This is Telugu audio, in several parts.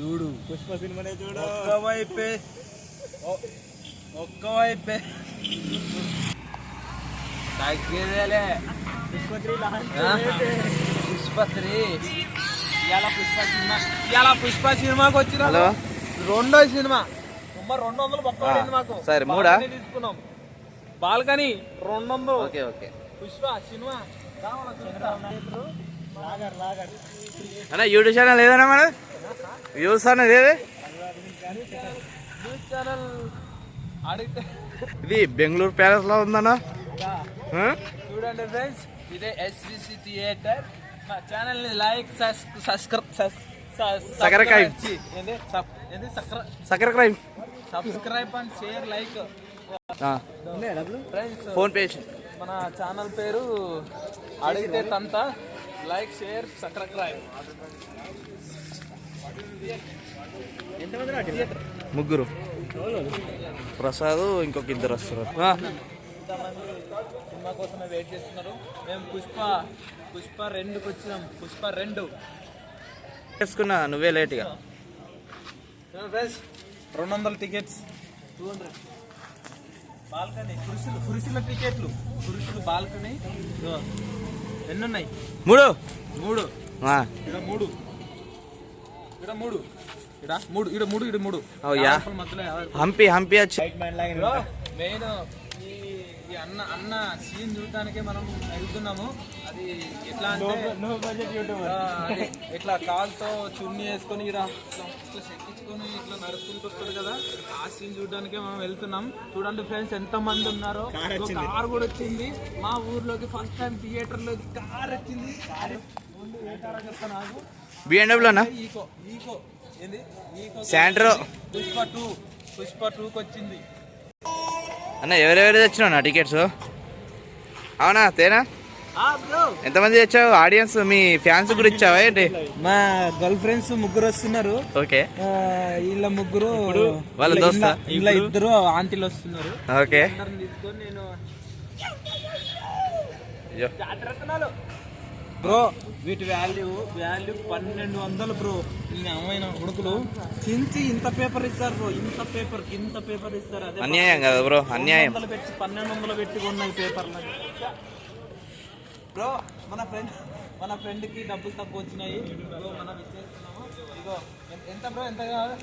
చూడు. పుష్ప సినిమానే చూడు. ఒక్క వైపే ఒ- ఒక్క వైపే తగ్గేదేలే. Pushpa three Pushpa three. ఇవాళ పుష్ప సినిమా. ఇవాళ పుష్ప సినిమాకి వచ్చిన. రెండో సినిమా. రెండు వందలు పడింది మాకు. సరే, మూడా? తీసుకున్నాం. బాల్కనీ రెండు వందలు. Okay okay. పుష్ప సినిమా. కావాలా అన్న యూట్యూబ్ ఛానల్ ఏదన్నా మన వ్యూస్ అన్నది ఏది ఇది బెంగళూరు ప్యాలెస్లో ఉందన్న? చూడండి ఫ్రెండ్స్ ఇదే ఎస్విసి థియేటర్ మా ఛానల్ని లైక్ సబ్స్క్రైబ్ Subscribe. ఏంది? సబ్- ఏంది? సకర crime subscribe and share like friends PhonePe మన ఛానల్ పేరు అడిగితే తంత. Like share subscribe. ముగ్గురు. ప్రసాద్ ఇంకొక ఇద్దరు వస్తారు సినిమా కోసమే వెయిట్ చేస్తున్నారు. మేము పుష్ప పుష్ప రెండుకి వచ్చినాం. పుష్ప రెండు. చేసుకున్నా నువ్వే లేట్గా రెండు వందల టికెట్స్ టూ హండ్రెడ్ బాల్కనీ పురుషులు పురుషుల టికెట్లు పురుషులు బాల్కనీ. ఇదిగో. ఎన్ని ఉన్నాయి మూడు. మూడు. ఆ, ఇక్కడ మూడు. ఇక్కడ మూడు. ఇక్కడ మూడు. ఇక్కడ మూడు ఇక్కడ మూడు. ఓ, యా. యాభై రూపాయల మధ్యలో యాభై రూపాయలు. హంపి హంపి మ్యాన్ ఈ అన్న అన్న సీన్ చూడటానికి మనం వెళ్తున్నాము. అది ఎట్లా అంటే ఇట్లా కాల్తో చున్ని వేసుకొని ఇట్లా ఇట్లా చెక్కించుకొని ఇట్లా నడుచుకుంటూ వస్తాడు కదా. ఆ సీన్ చూడడానికే మనం వెళ్తున్నాం. చూడండి ఫ్రెండ్స్ ఎంత మంది ఉన్నారో. కార్ కూడా వచ్చింది. మా ఊర్లోకి ఫస్ట్ టైం థియేటర్లోకి కార్ వచ్చింది. కార్ ముందు ఏ కార్ చెప్తాను నాకు ఈకో ఈకో. ఏంది? Eeco Santro Pushpa two Pushpa టూకి వచ్చింది. అన్న ఎవరెవరు తెచ్చినావు నా టికెట్స్ అవునా తేనా? ఎంతమంది తెచ్చావు? ఆడియన్స్ మీ ఫ్యాన్స్ కూడా ఇచ్చావా ఏంటి? మా గర్ల్ ఫ్రెండ్స్ ముగ్గురు వస్తున్నారు. ఓకే. ఆ, వీళ్ళ ముగ్గురు వాళ్ళ దోస్తా? ఇలా ఇద్దరు ఆంటీలు వస్తున్నారు. ఓకే. అందరిని తీసుకొని నేను అయ్యో. బ్రో వీటి వాల్యూ వాల్యూ పన్నెండు వందలు బ్రో ఈ అమ్మాయిన ఉడుకులు చించి ఇంత పేపర్ ఇస్తారు బ్రో ఇంత పేపర్ ఇంత పేపర్ ఇస్తారు. అదే అన్యాయం కదా బ్రో అన్యాయం. పెట్టి పన్నెండు వందలు పెట్టి కొన్నాయి పేపర్లు బ్రో మన ఫ్రెండ్ మన ఫ్రెండ్కి డబ్బులు తక్కువ వచ్చినాయి. బ్రో మనం ఇచ్చేస్తున్నాము ఇగో ఎన్- ఎంత బ్రో ఎంత కావాలి?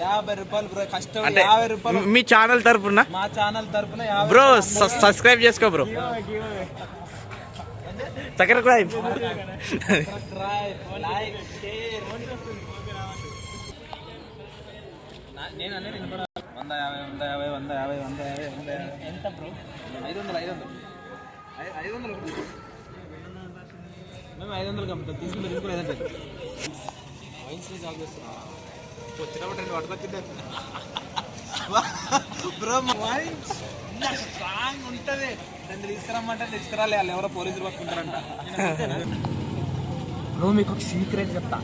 యాభై రూపాయలు బ్రో కష్టం. అంటే యాభై రూపాయలు. మీ ఛానల్ తరపున? మా ఛానల్ తరపున బ్రో సబ్స్క్రైబ్ చేసుకో బ్రో సబ్స్క్రైబ్ లైక్ షేర్ నేను వంద యాభై వంద యాభై వంద యాభై వంద యాభై వంద యాభై. ఎంత బ్రో ఐదు వందలు ఐదు వందలు ఐ- ఐదు వందలు ఒకటి. మేము ఐదు వందలు కమ్ముతాం తీసుకుని తీసుకుని ఐదు వందలు. వైన్స్ జాబ్ చేస్తున్నాం. వచ్చినప్పుడు రెండు పట్టుకొచ్చిందే బ్రో వైన్స్ స్ట్రాంగ్ ఉంటుంది. రెండు తీసుకురమ్మంటే తీసుకురాలే వాళ్ళు ఎవరో పోలీసులు పట్టుకుంటారంట. బ్రో మీకు ఒక సీక్రెట్ చెప్తా.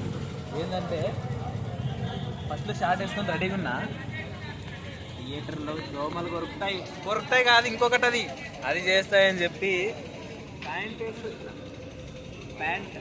ఏంటంటే ఫస్ట్లో షార్ట్ వేసుకొని రెడీగా ఉన్నా. థియేటర్లో దోమలు కొరుకుతాయి. కొరుకుతాయి కాదు ఇంకొకటి అది అది చేస్తాయని చెప్పి ప్యాంట్ వేసుకొచ్చిన. ప్యాంట్